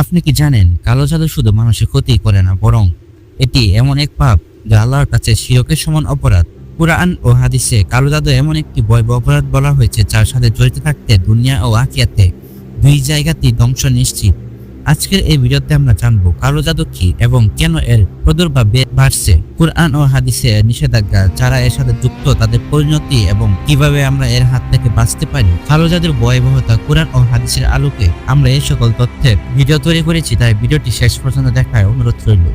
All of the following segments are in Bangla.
আপনি কি জানেন, কালো জাদু শুধু মানুষের ক্ষতি করে না, বরং এটি এমন এক পাপ যা আল্লাহর কাছে শিরকের সমান অপরাধ। কুরআন ও হাদিসে কালো জাদু এমন একটি বৈব অপরাধ বলা হয়েছে, যার সাথে জড়িত থাকতে দুনিয়া ও আকিয়াতে দুই জায়গাতেই ধ্বংস নিশ্চিত। আজকের এই ভিডিওতে আমরা জানব কালো জাদু কি এবং কেন এর প্রদুর্ভাব বাড়ছে? কোরআন ও হাদিসে নিষেধাজ্ঞা যারা এর সাথে যুক্ত, তাদের পরিণতি এবং কীভাবে আমরা এর হাত থেকে বাঁচতে পারি? কালো জাদুর ভয়াবহতা কোরআন ও হাদিসের আলোকে আমরা এই সকল তথ্যের ভিডিও তৈরি করেছি, তাই ভিডিওটি শেষ পর্যন্ত দেখায় অনুরোধ রইল।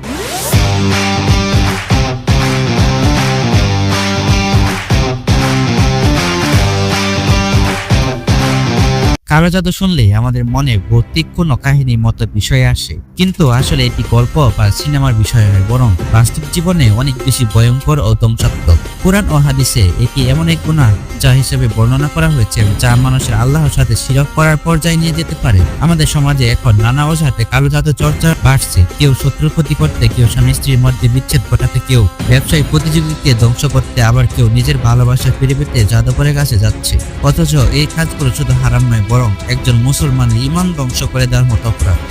কালো জাদু শুনলে আমাদের মনে ভৌতিক কোনো কাহিনীর মতো বিষয় আসে। কিন্তু আসলে এটি গল্প বা সিনেমার বিষয় নয়, বরং বাস্তব জীবনে অনেক বেশি ভয়ঙ্কর ও ধ্বংসাত্মক। কোরআন ও হাদিসে এটি এমন এক গুণা যা হিসেবে বর্ণনা করা হয়েছে যা মানুষের আল্লাহর সাথে শিরক করার পর্যায়ে নিয়ে যেতে পারে। আমাদের সমাজে এখন নানা অজুহাতে কালো জাদু চর্চা বাড়ছে। কেউ শত্রুর ক্ষতি করতে, কেউ স্বামী স্ত্রীর মধ্যে বিচ্ছেদ ঘটাতে, কেউ ব্যবসায়ী প্রতিযোগীকে ধ্বংস করতে, আবার কেউ নিজের ভালোবাসা ফিরে পেতে জাদুকরের কাছে যাচ্ছে। অথচ এই কাজগুলো শুধু হারাম নয়, বরং একজন মুসলমানের ইমান ধ্বংস করে দেওয়ার মতো অপরাধ।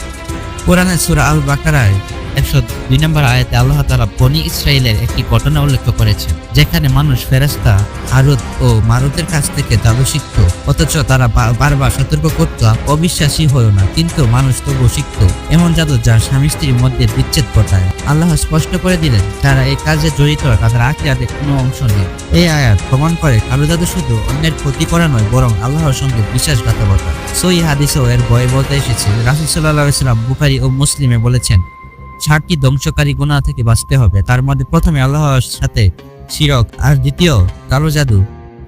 কোরআনের সুরা আল বাকারায় একশো দুই নম্বর আয়াতে আল্লাহ তালা বনি ইসরায়েলের একটি ঘটনা উল্লেখ করেছেন, যেখানে মানুষ ফেরেস্তা আরত ও মারুতের কাছ থেকে জাদু শিখত, অথচ তারা বারবার সতর্ক করত, অবিশ্বাসী হলো না, কিন্তু মানুষ তবু শিখত। এমন জাদু যা স্বামী স্ত্রীর মধ্যে বিচ্ছেদ ঘটায়। আল্লাহ স্পষ্ট করে দিলেন, যারা এই কাজে জড়িত, তাদের আখিরাতে কোনো অংশ নেই। এই আয়াত প্রমাণ করে কালো জাদু শুধু অন্যের ক্ষতি করা নয়, বরং আল্লাহর সঙ্গে বিশ্বাসঘাতকতা। সই হাদিসেও এর বয় বলতে এসেছে। রাসুল সাল্লাহ ইসলাম বুখারি ও মুসলিমে বলেছেন ষাটটি ধ্বংসকারী গুণা থেকে বাঁচতে হবে? তার মধ্যে প্রথমে আল্লাহর সাথে শিরক, আর দ্বিতীয় কালো জাদু।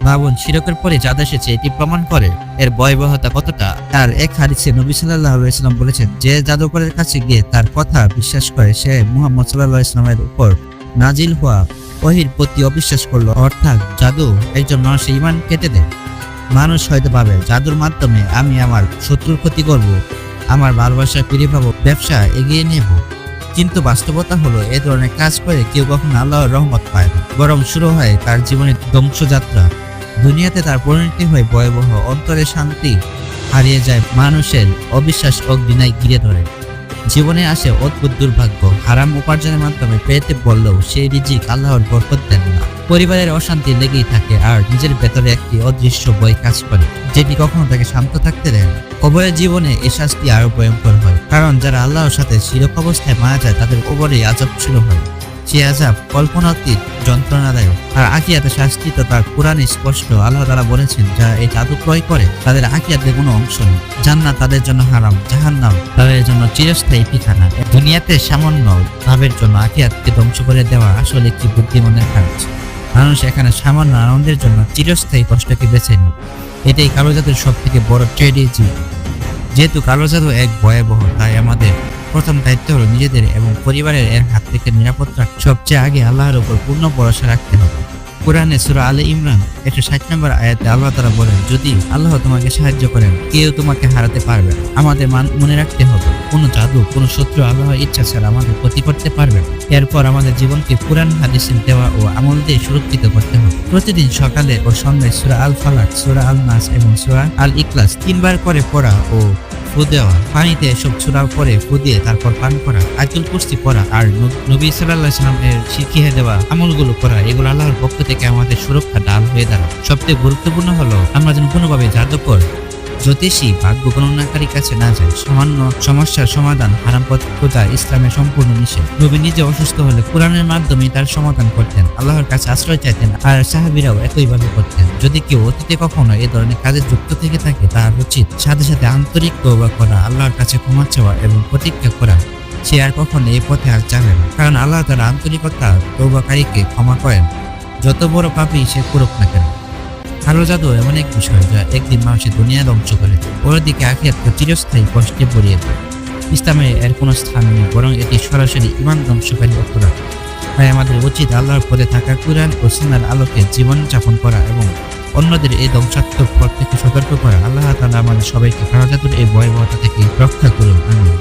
ভাবুন, শিরকের পরে জাদু এসেছে, এটি প্রমাণ করে এর ভয়াবহতা কতটা। তার এক হাদিসে নবী সাল্লাহ ইসলাম বলেছেন, যে জাদুকরের কাছে গিয়ে তার কথা বিশ্বাস করে, সে মুহাম্মদ সাল্লাহ ইসলামের উপর নাজিল হওয়া ওহির প্রতি অবিশ্বাস করল। অর্থাৎ জাদু একজন মানুষের ইমান কেটে দেয়। মানুষ হয়তো ভাবে, জাদুর মাধ্যমে আমি আমার শত্রুর ক্ষতি করব, আমার ভালোবাসা ফিরে পাবো, ব্যবসা এগিয়ে নেব। কিন্তু বাস্তবতা হলো এ ধরনের কাজ করে কেউ কখনো আল্লাহর রহমত পায় না। বরং শুরু হয় তার জীবনের ধ্বংসযাত্রা। দুনিয়াতে তার পরিণতি হয় ভয়াবহ অন্তরে শান্তি, হারিয়ে যায় মানুষের অবিশ্বাস অগ্নিনায় ঘিরে ধরে। জীবনে আসে অদ্ভুত দুর্ভাগ্য। হারাম উপার্জনের মাধ্যমে পেতে বললেও সেই রিজিক আল্লাহর বরকত দেন না। পরিবারের অশান্তি লেগেই থাকে আর নিজের ভেতরে একটি অদৃশ্য বই কাজ করে, যেটি কখনো তাকে শান্ত থাকতে দেয় না। কবরের জীবনে এ শাস্তি আরও ভয়ঙ্কর হয়, কারণ যারা আল্লাহর সাথে শিরক অবস্থায় মারা যায়, তাদের কবরে আজব শুরু হয়। সে আজাব, কল্পনাতীত, যন্ত্রণাদায়ক। আর আকিয়াতে শাস্তি তো তার কোরআনে স্পষ্ট, আল্লাহ তারা বলেছেন, যারা এই জাদু ক্রয় করে, তাদের আকিয়াতে কোনো অংশ নেই। জান্নাত তাদের জন্য হারাম, জাহান্নাম, তাদের জন্য চিরস্থায়ী ঠিকানা। দুনিয়াতে সামান্য ভাবের জন্য আকিয়াতকে ধ্বংস করে দেওয়া আসলে একটি বুদ্ধিমানের কাজ। মানুষ এখানে সামান্য আনন্দের জন্য চিরস্থায়ী কষ্টকে বেছে নেয়। এটাই কালো জাদুর সব থেকে বড় ট্রেডিজি। যেহেতু কালো জাদু এক ভয়াবহ, তাই আমাদের প্রথম দায়িত্ব হলো নিজেদের এবং পরিবারের এর হাত থেকে নিরাপদ সবচেয়ে আগে আল্লাহর উপর পূর্ণ ভরসা রাখতে হবে। কোরআনে সুরা আলে ইমরান একশো ষাট নম্বর আয়াতে আল্লাহ তারা বলেন, যদি আল্লাহ তোমাকে সাহায্য করেন, কেউ তোমাকে হারাতে পারবে আমাদের মান- মনে রাখতে হবে। কোনো জাদু, কোনো শত্রু আল্লাহর ইচ্ছা ছাড়া আমাদের ক্ষতি করতে পারবে এরপর আমাদের জীবনকে কোরআন হাদিসের দেওয়া ও আমল দিয়ে সুরক্ষিত করতে হবে। প্রতিদিন সকালে ও সন্ধ্যায় সুরা আল ফালাক সুরা আল নাস এবং সুরা আল ইকলাস তিনবার করে পড়া ও ফু দেওয়া, পানিতে এসব ছোড়ার পরে ফু দিয়ে তারপর পান করা আজল কুস্তি করা আর নবী সাল্লাহ সাল্লামের শিখিয়ে দেওয়া আমলগুলো করা এগুলো আল্লাহর পক্ষ থেকে আমাদের সুরক্ষা ডাল হয়ে দাঁড়ায়। সবচেয়ে গুরুত্বপূর্ণ হলো, আমরা যেন কোনোভাবে জাদুকর জ্যোতিষী ভাগ্য গণনাকারীর কাছে না যায়, সামান্য সমস্যার সমাধান হারাম পথ খোঁজা ইসলামে সম্পূর্ণ নিষেধ। নবী নিজে অসুস্থ হলে কোরআনের মাধ্যমে তার সমাধান করতেন, আল্লাহর কাছে আশ্রয় চাইতেন আর সাহাবিরাও একইভাবে করতেন। যদি কেউ অতীতে কখনো এ ধরনের কাজে যুক্ত থেকে থাকে, তার উচিত সাথে সাথে আন্তরিক তৌবা করা, আল্লাহর কাছে ক্ষমা চাওয়া এবং প্রতিজ্ঞা করা। সে আর কখনো এই পথে আর যাবে না, কারণ আল্লাহ তার আন্তরিকতা তৌবাকারীকে ক্ষমা করেন। যত বড় পাপই সে করুক না কেন। কালো জাদু এমন এক বিষয় যা একদিন মানুষের দুনিয়া ধ্বংস করে। ওরদিকে আখিরাতকে চিরস্থায়ী কষ্টে পড়িয়ে দেয়। ইসলামে এর কোনো স্থান নেই, বরং এটি সরাসরি ইমান ধ্বংসকারী অপরাধ। তাই আমাদের উচিত আল্লাহর পদে থাকা কুরআন ও সুন্নার আলোকে জীবন যাপন করা এবং অন্যদের এই ধ্বংসাত্মক পথ থেকে সতর্ক করা। আল্লাহ তালা আমাদের সবাইকে কালো জাদুর এই ভয়াবহতা থেকে রক্ষা করুন, আমিন।